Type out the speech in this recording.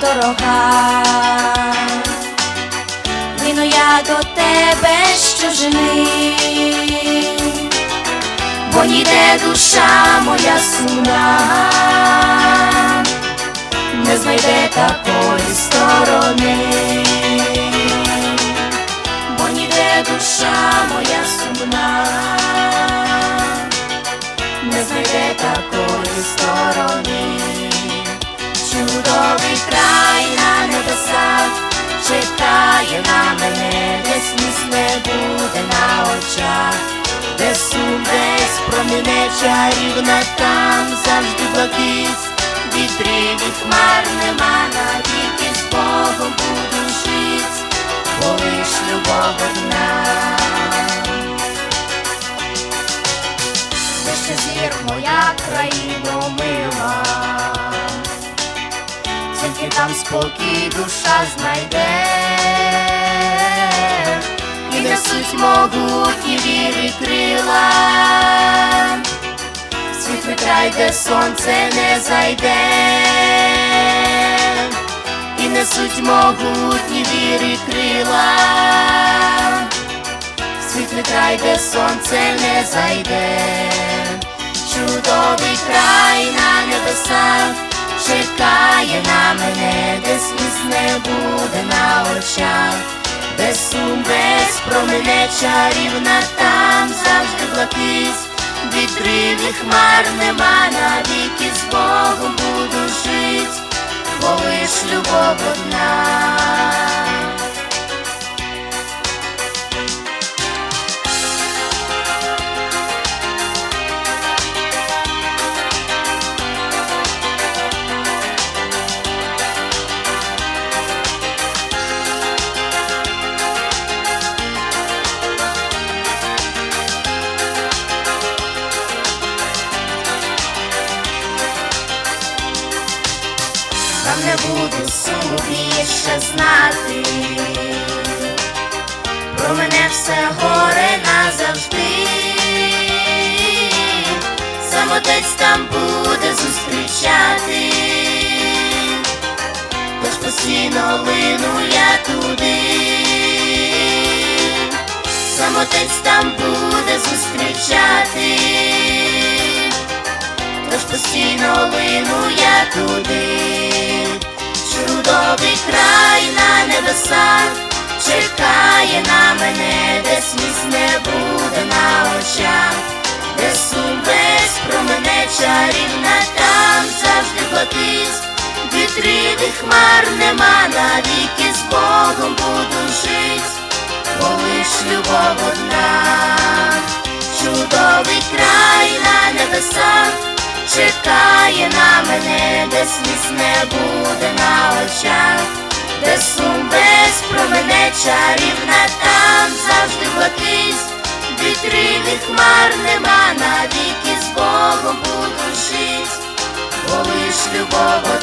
дорога. Лину я до тебе щожини, бо ніде душа моя сумна, не знайде такої сторони, бо ніде душа моя сумна, не знайде такої сторони, чудовий край на небесах. Чекає на мене, де сліз не буде на очах, де сум десь проміне чарівна, там. Завжди блакить, вітрів і хмар нема. Навіки з Богом буду там спокій душа знайде, і несуть могутні віри крила, в світлий край, де сонце не зайде, і несуть могутні віри крила, в світлий край, де сонце не зайде, чудовий край на небесах де сліз не буде на очах, де сум без промене чарівна, там завжди блакить, вітрів і хмар нема навіки з Богом буду жить, бо лиш любов одна. Суму більше знати, про мене все горе назавжди, самотець там буде зустрічати, тож постійно лину я туди, самотець там буде зустрічати. Тож постійно лину я туди, чудовий край на небесах чекає на мене, де сліз не буде на очах, де сум весь промене чарівна, там завжди платить, вітрів і хмар нема навіки з Богом буду жить, бо лиш любов одна, чудовий край на небесах чекає на мене, де сліз не буде чарівна, там завжди блакить, вітрини хмар нема навіки з Богом буду жить, бо лиш любов.